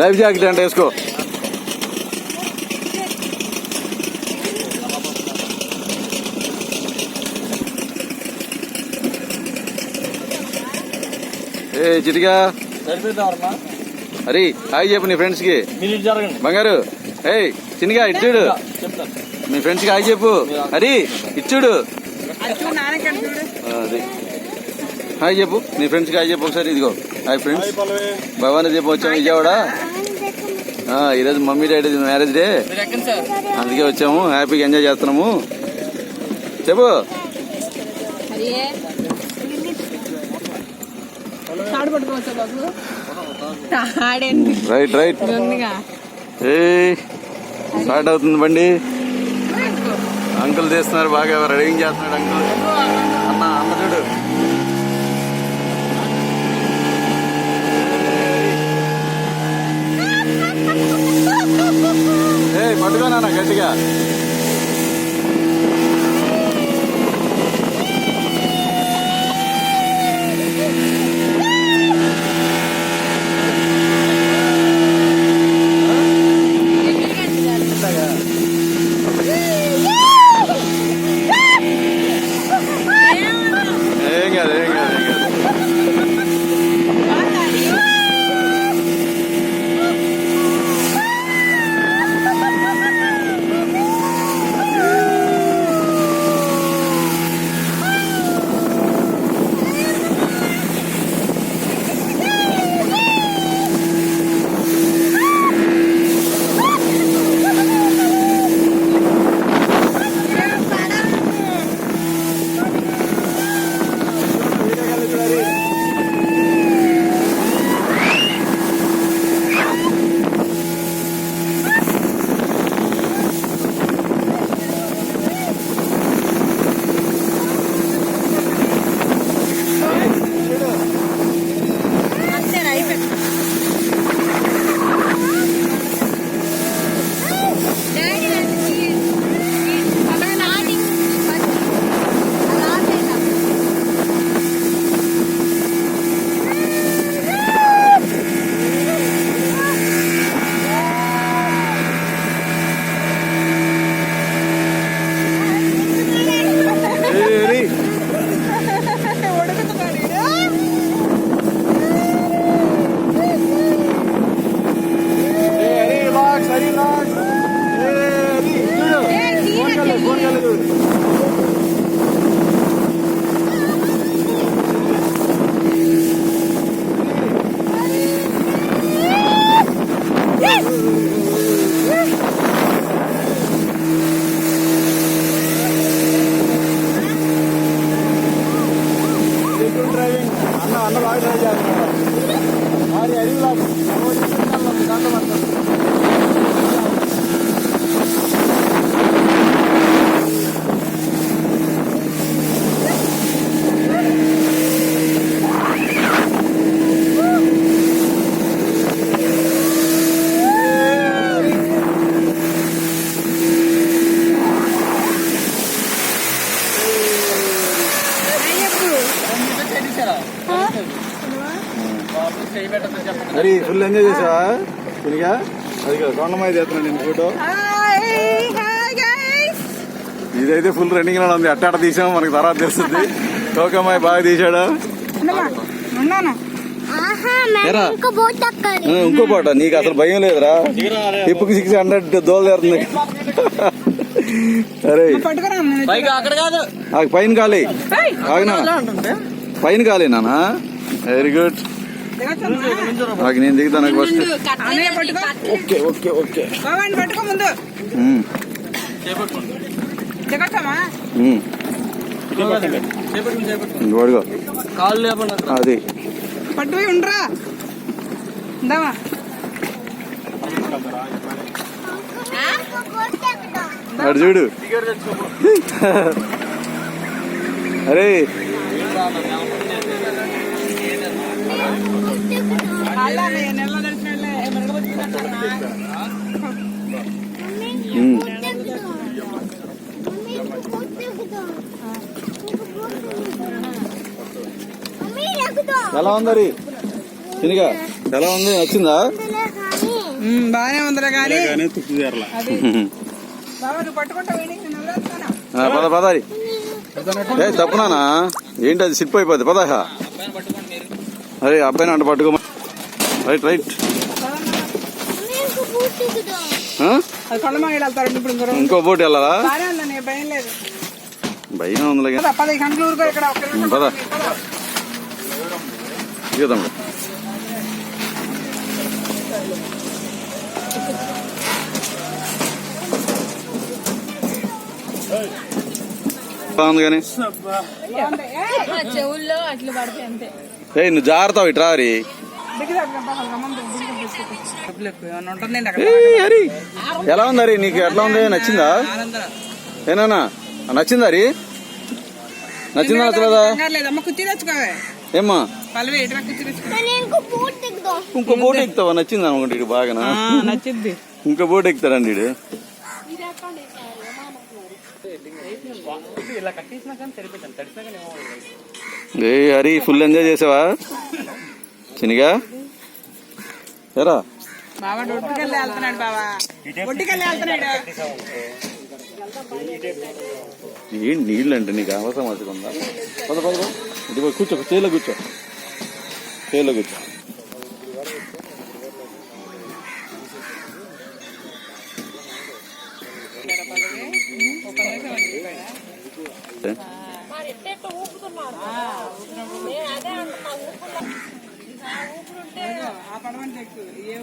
Life jacket అంటే వేసుకో. ఏ చిటిగా Hari hi చెప్పు నీ ఫ్రెండ్స్కి. బంగారు ఏయ్ చిన్నగా ఇచ్చుడు మీ ఫ్రెండ్స్కి హాయ్ చెప్పు. హరి ఇచ్చుడు అది. హాయ్ చెప్పు. నీ ఫ్రెండ్స్కి హాయ్ చెప్పు ఒకసారి ఇదిగో. Hi friends. భవానీ దీపం వచ్చాము విజయవాడ. ఆ, ఈరోజు మమ్మీ డాడీ మ్యారేజ్ డే. అందుకే వచ్చాము. హ్యాపీగా ఎంజాయ్ చేస్తున్నాము. చెప్పు. Right right. ఏ స్టార్ట్ అవుతుంది బండి. అంకుల్ తీస్తున్నారు బాగా రెడీంగ్ చేస్తున్నాడు అంకుల్? అన్న అన్న చూడు. Obrigado. అన్న అన్న బాగా ఫుల్ ఎంజాయ్ చేసావా? తిరిగా? అది కదా కొండమాయి చేస్తున్నాడు నేను ఫోటో. ఇదైతే ఫుల్ రన్నింగ్లో ఉంది. అట్టాట తీసాము మనకి తర్వాత తెలుస్తుంది. టోకమ్మాయి బాగా తీసాడు ఇంకో పాట నీకు అసలు భయం లేదురా? టిప్పుకి సిక్స్ హండ్రెడ్ దోలు తీరుతుంది. అరే. పైన కాలి. ఆగినా? పైన కాలి నానా వెరీ గుడ్ నాకు నేను దిగుతాను ఫస్ట్ ఓకే ఓకే ఓకే. పట్టుకో ముందు. అది. పట్టుపోయి ఉండరా. ఇందామా అటు చూడు. అరే. ఎలా ఉందరి చినిగా ఎలా ఉంది? నచ్చిందా? ఉమ్, బాగానే ఉందిరా కానీ పద పదారి ఏ తప్పునానా? ఏంటి అది? సిప్ అయిపోద్ది పదా అరే అబ్బాయిని అంట పట్టుకో రైట్ రైట్. ఇంకో బోట్ వెళ్ళాలా? ఉందా భయం లేదు. భయం ఉందిలే పద, పది గంటల ఊరుకో ఇక్కడ ఒక్క నిమిషం పద. పద. ఇక తమ్ముడు. బాగుంది కానీ. చెవుల్లో అట్లా పడితే అంతే. ఏ నువ్వు జాగ్రత్త ఇట్రా హరి. ఎలా ఉంది నీకు ఎట్లా ఉంది? నచ్చిందా? ఏనానా నచ్చిందా హరి? నచ్చిందా నచ్చలేదా? ఏమ్మా? ఇంకో బోట్ ఎక్కుతావా? నచ్చింది బాగా నచ్చింది. ఇంకో బోట్ ఎక్కుతాడండి ఇడు ఇలా కట్టేసినా కానీ సరిపోతాను తడిసినా కానీ ఏమో ఏ హరి ఫుల్ ఎంజాయ్ చేసావా చినిగా ఎరా ఏంటి నీళ్ళు అంటే నీకు అవసరం వచ్చుకుందా పద పద పద. ఇదిగో కూర్చో చేలో కూర్చో. చేలో కూర్చో. ఆ ఏ